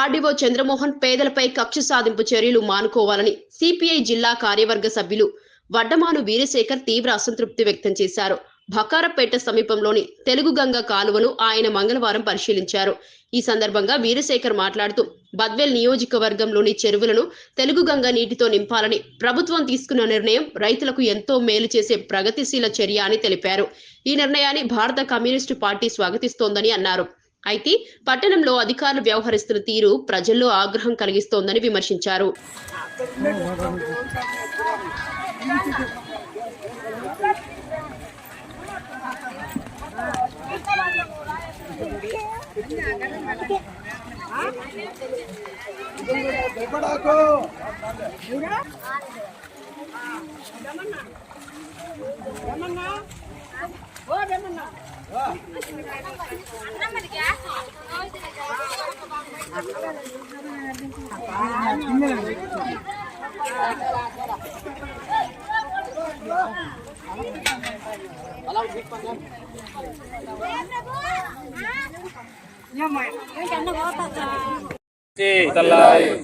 RDO Chandramohan పేదలపై కక్ష సాధింపు చర్యలు మానుకోవాలని సిపిఐ జిల్లా కార్యవర్గ సభ్యులు వడ్డమాను వీరశేఖర్ తీవ్ర అసంతృప్తి వ్యక్తం చేశారు. భకారపేట సమీపంలోని తెలుగు గంగ కాలువను ఆయన మంగళవారం పరిశీలించారు. ఈ సందర్భంగా వీరశేఖర్ మాట్లాడుతూ బద్వేల్ నియోజకవర్గంలోని చెరువులను తెలుగు గంగ నీటితో నింపాలని ప్రభుత్వం తీసుకున్న నిర్ణయం రైతులకు ఎంతో మేలు చేసే ప్రగతిశీల చర్య అని తెలిపారు. ఈ నిర్ణయాన్ని భారత కమ్యూనిస్టు పార్టీ స్వాగతిస్తోందని అన్నారు. అయితే పట్టణంలో అధికారులు వ్యవహరిస్తున్న తీరు ప్రజల్లో ఆగ్రహం కలిగిస్తోందని విమర్శించారు.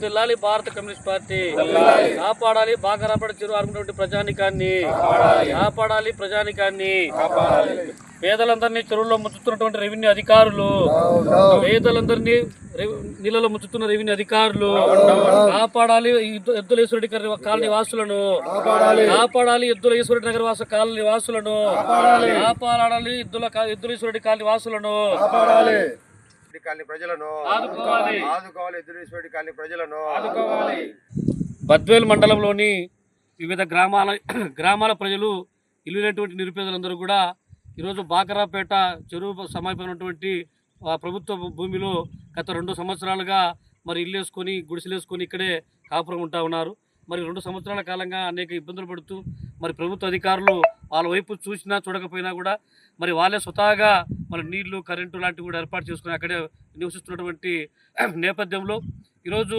తెల్లాలి భారత కమ్యూనిస్ట్ పార్టీ కాపాడాలి బాగా రాబడి చిరు అనుకున్నటువంటి ప్రజానికాన్ని కాపాడాలి ప్రజానికాన్ని. పేదలందరినీ చెరువుల్లో ముంచుతున్నటువంటి రెవెన్యూ అధికారులు పేదలందరినీ రెవ్- నీళ్ళలో ముంచుతున్న రెవెన్యూ అధికారులు కాపాడాలి ఎద్దు- ఎద్దులేశ్వరుడి గారి కాలనీ వాసులను కాపాడాలి. ఎద్దులేశ్వరుడి నగర వాస కాలనీ వాసులను కాపాడాలి. ఎద్దుల ఎద్దులేశ్వరుడి కాలనీ వాసులను కాలనీ ప్రజలను ఆదుకోవాలి. కాలనీ ప్రజలను. బద్వేల్ మండలంలోని వివిధ గ్రామాల గ్రామాల ప్రజలు ఇల్లు లేనటువంటి నిరుపేదలందరూ కూడా ఈరోజు బాకరాపేట చెరువు సమీపమైనటువంటి ఆ ప్రభుత్వ భూమిలో గత రెండు సంవత్సరాలుగా మరి ఇల్లు వేసుకొని గుడిసెలు వేసుకొని ఇక్కడే కాపురం ఉంటా ఉన్నారు. మరి రెండు సంవత్సరాల కాలంగా అనేక ఇబ్బందులు పడుతూ మరి ప్రభుత్వ అధికారులు వాళ్ళ వైపు చూసినా చూడకపోయినా కూడా మరి వాళ్ళే స్వతహాగా మరి నీళ్ళు కరెంటు లాంటివి కూడా ఏర్పాటు చేసుకుని అక్కడే నివసిస్తున్నటువంటి నేపథ్యంలో ఈరోజు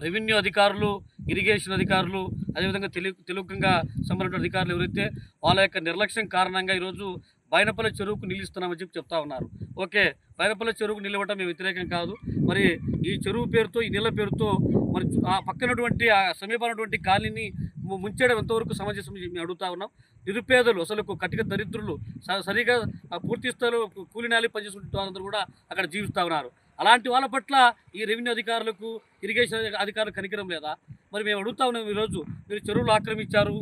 రెవెన్యూ అధికారులు ఇరిగేషన్ అధికారులు అదేవిధంగా తెలుగు తెలుగుగా సంబంధించిన అధికారులు ఎవరైతే వాళ్ళ యొక్క నిర్లక్ష్యం కారణంగా ఈరోజు బైనపల్లి చెరువుకు నిలుస్తున్నామని చెప్పి చెప్తా ఉన్నారు. ఓకే బైనపల్లి చెరువుకు నిలవటం మేము వ్యతిరేకం కాదు. మరి ఈ చెరువు పేరుతో ఈ నీళ్ళ పేరుతో మరి ఆ పక్కనటువంటి ఆ సమీపమైనటువంటి కాలనీని ముంచేయడం ఎంతవరకు సమంజసం మేము అడుగుతా ఉన్నాం. నిరుపేదలు అసలు కటిక దరిద్రులు స- సరిగా పూర్తి స్థాయిలో కూలినాలి పనిచేసుకుంటున్న వారందరూ కూడా అక్కడ జీవిస్తూ ఉన్నారు. అలాంటి వాళ్ళ పట్ల ఈ రెవెన్యూ అధికారులకు ఇరిగేషన్ అధికారులకు కనికరం లేదా? మరి మేము అడుగుతా ఉన్నాం ఈరోజు మీరు చెరువులు ఆక్రమించారు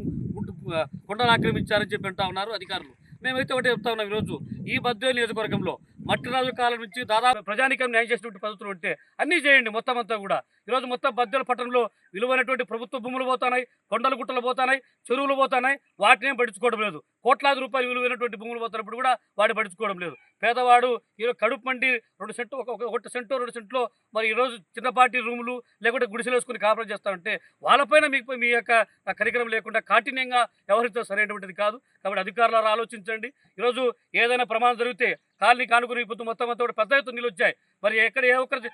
కొండలు ఆక్రమించారని చెప్పి అంటా ఉన్నారు అధికారులు. మేమైతే ఒకటే చెప్తా ఉన్నాం ఈరోజు ఈ బద్వేలు నియోజకవర్గంలో మట్టిరాజు కాలం నుంచి దాదాపు ప్రజానికం న్యాయం చేసినటువంటి పద్ధతులు ఉంటే అన్నీ చేయండి మొత్తం అంతా కూడా. ఈరోజు మొత్తం బద్దెల పట్టణంలో విలువైనటువంటి ప్రభుత్వ భూములు పోతున్నాయి కొండలు గుట్టలు పోతున్నాయి చెరువులు పోతున్నాయి వాటినేం పట్టించుకోవడం లేదు. కోట్లాది రూపాయలు విలువైనటువంటి భూములు పోతున్నప్పుడు కూడా వాటి పట్టించుకోవడం లేదు. పేదవాడు ఈరోజు కడుపు మండి రెండు సెంటు ఒక ఒకటి సెంటు రెండు సెంట్లో మరి ఈరోజు చిన్నపాటి రూములు లేకుంటే గుడిసెలు వేసుకుని కాపురం చేస్తామంటే వాళ్ళపైన మీకు మీ యొక్క కరికరం లేకుండా కాఠిన్యంగా వ్యవహరించడం సరైనటువంటిది కాదు. కాబట్టి అధికారులు ఆలోచించండి. ఈరోజు ఏదైనా ప్రమాదం జరిగితే కాలనీ కానుకుని ఇప్పుడు మొత్తం అంతా కూడా పెద్ద ఎత్తున నీళ్ళు వచ్చాయి మరి ఎక్కడ ఏ ఒక్కరు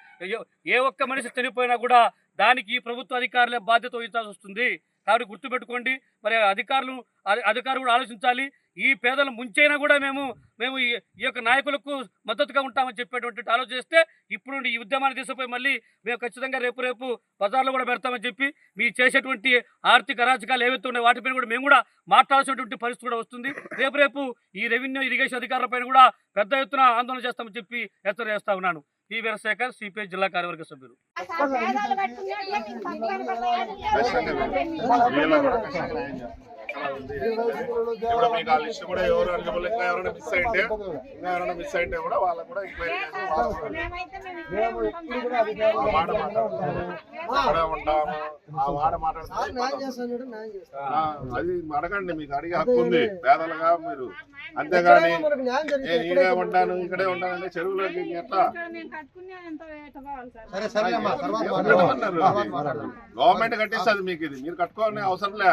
ఏ- ఒక్క మనిషి చనిపోయినా కూడా దానికి ప్రభుత్వ అధికారులే బాధ్యత వహించాల్సి వస్తుంది. కాబట్టి గుర్తుపెట్టుకోండి. మరి అధికారులు అధికారులు కూడా ఆలోచించాలి. ఈ పేదలు ముంచైనా కూడా మేము మేము ఈ ఈ యొక్క నాయకులకు మద్దతుగా ఉంటామని చెప్పేటువంటి ఆలోచన చేస్తే ఇప్పుడు ఈ ఉద్యమాన్ని తీసుకుపోయి మళ్ళీ మేము ఖచ్చితంగా రేపు రేపు బజార్లో కూడా పెడతామని చెప్పి మీ చేసేటువంటి ఆర్థిక అరాచకాలు ఏవైతే ఉన్నాయో వాటిపైన కూడా మేము కూడా మాట్లాడాల్సినటువంటి పరిస్థితి కూడా వస్తుంది. రేపు రేపు ఈ రెవెన్యూ ఇరిగేషన్ అధికారులపైన కూడా పెద్ద ఎత్తున ఆందోళన చేస్తామని చెప్పి హెచ్చరిస్తా ఉన్నాను. పి వీరశేఖర్ సిపిఐ జిల్లా కార్యవర్గ సభ్యులు. ఇప్పుడు మీకు ఆ లిస్ట్ కూడా ఎవరు అనుకోవాలి ఇంకా ఎవరైనా మిస్ అయితే ఇంకా ఎవరైనా మిస్ అయితే కూడా వాళ్ళకు కూడా ఎంక్వైరీ ఉంటాము. ఆ అది అడగండి మీకు అడిగే హక్కు ఉంది. పేదలుగా మీరు. అంతేగాని నేను ఈడే ఉంటాను ఇక్కడే ఉంటానంటే చెరువులోకి ఎట్లా? సరే. సరే అమ్మా తర్వాత అన్నారు. గవర్నమెంట్ కట్టిస్తుంది మీకు ఇది. మీరు కట్టుకోవాలని అవసరం లే.